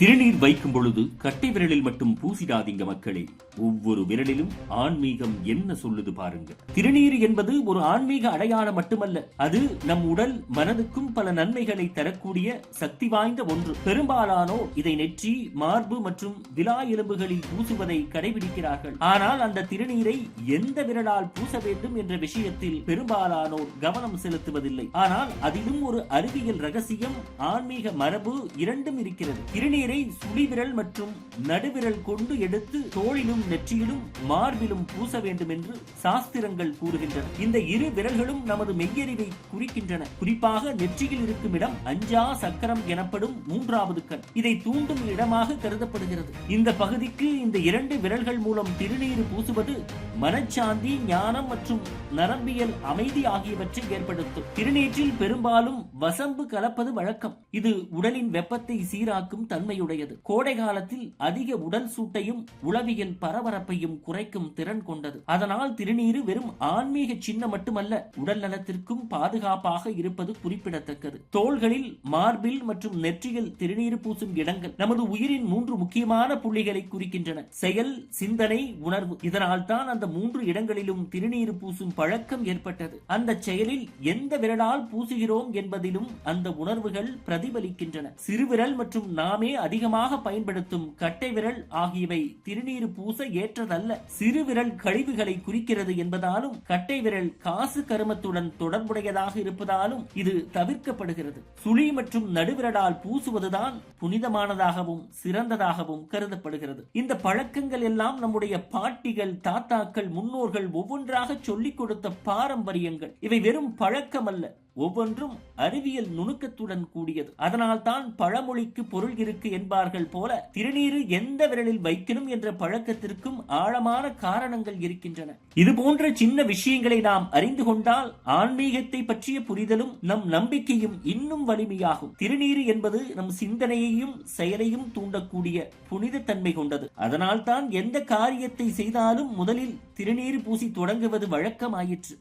திருநீர் வைக்கும் பொழுது கட்டை விரலில் மட்டும் பூசிடாதீங்க மக்களே. ஒவ்வொரு விரலிலும் ஆன்மீகம் என்ன சொல்லுது பாருங்க. திருநீர் என்பது ஒரு ஆன்மீக அடையாளம் மட்டுமல்ல அது நம் உடல் மனதுக்கும் பல நன்மைகளை தரக்கூடிய சக்தி வாய்ந்த ஒன்று. பெரும்பாலானோர் இதை நெற்றி மார்பு மற்றும் விலா எலும்புகளில் பூசுவதை கடைபிடிக்கிறார்கள். ஆனால் அந்த திருநீரை எந்த விரலால் பூச வேண்டும் என்ற விஷயத்தில் பெரும்பாலானோர் கவனம் செலுத்துவதில்லை. ஆனால் அதிலும் ஒரு அறிவியல் ரகசியம் ஆன்மீக மரபு இரண்டும் இருக்கிறது. திருநீர் சுழிவிரல் மற்றும் நடுவிரல் கொண்டு எடுத்து தோளிலும் நெற்றியிலும் மார்பிலும் பூச வேண்டும் என்று சாஸ்திரங்கள் கூறுகின்றன. இந்த இரு விரல்களும் நமது மெய்யறிவை குறிக்கின்றன. குறிப்பாக நெற்றியில் இருக்கும் இடம் அஞ்சா சக்கரம் எனப்படும் மூன்றாவது கண். இதை தூண்டும் இடமாக கருதப்படுகிறது. இந்த பகுதிக்கு இந்த இரண்டு விரல்கள் மூலம் திருநீர் பூசுவது மனச்சாந்தி ஞானம் மற்றும் நரம்பியல் அமைதி ஆகியவற்றை ஏற்படுத்தும். திருநீற்றில் பெரும்பாலும் வசம்பு கலப்பது வழக்கம். இது உடலின் வெப்பத்தை சீராக்கும் தன்மை தன்மையுடையது. கோடை காலத்தில் அதிக உடல் சூட்டையும் உளவியல் பரபரப்பையும் குறைக்கும் திறன் கொண்டது. அதனால் திருநீரு வெறும் ஆன்மீக சின்னம் மட்டுமல்ல உடல் நலத்திற்கும் பாதுகாப்பாக இருப்பது குறிப்பிடத்தக்கது. தோள்களில் மார்பில் மற்றும் நெற்றியில் திருநீர் பூசும் இடங்கள் நமது உயிரின் மூன்று முக்கியமான புள்ளிகளை குறிக்கின்றன. செயல் சிந்தனை உணர்வு. இதனால் தான் அந்த மூன்று இடங்களிலும் திருநீர் பூசும் பழக்கம் ஏற்பட்டது. அந்த செயலில் எந்த விரலால் பூசுகிறோம் என்பதிலும் அந்த உணர்வுகள் பிரதிபலிக்கின்றன. சிறுவிரல் மற்றும் நாமே அதிகமாக பயன்படுத்தும் கட்டை விரல் ஆகியவை திருநீர் பூச ஏற்றதல்ல. சிறு விரல் கழிவுகளை குறிக்கிறது என்பதாலும் கட்டை விரல் காசு கருமத்துடன் தொடர்புடையதாக இருப்பதாலும் இது தவிர்க்கப்படுகிறது. சுழி மற்றும் நடுவிரலால் பூசுவதுதான் புனிதமானதாகவும் சிறந்ததாகவும் கருதப்படுகிறது. இந்த பழக்கங்கள் எல்லாம் நம்முடைய பாட்டிகள் தாத்தாக்கள் முன்னோர்கள் ஒவ்வொன்றாக சொல்லிக் கொடுத்த பாரம்பரியங்கள். இவை வெறும் பழக்கம் அல்ல ஒவ்வொன்றும் அறிவியல் நுணுக்கத்துடன் கூடியது. அதனால் தான் பழமொழிக்கு பொருள் இருக்கு என்பார்கள் போல திருநீரு எந்த விரலில் வைக்கணும் என்ற பழக்கத்திற்கும் ஆழமான காரணங்கள் இருக்கின்றன. இது போன்ற சின்ன விஷயங்களை நாம் அறிந்து கொண்டால் ஆன்மீகத்தை பற்றிய புரிதலும் நம் நம்பிக்கையும் இன்னும் வலிமையாகும். திருநீரு என்பது நம் சிந்தனையையும் செயலையும் தூண்டக்கூடிய புனித தன்மை கொண்டது. அதனால் தான் எந்த காரியத்தை செய்தாலும் முதலில் திருநீர் பூசி தொடங்குவது வழக்கமாயிற்று.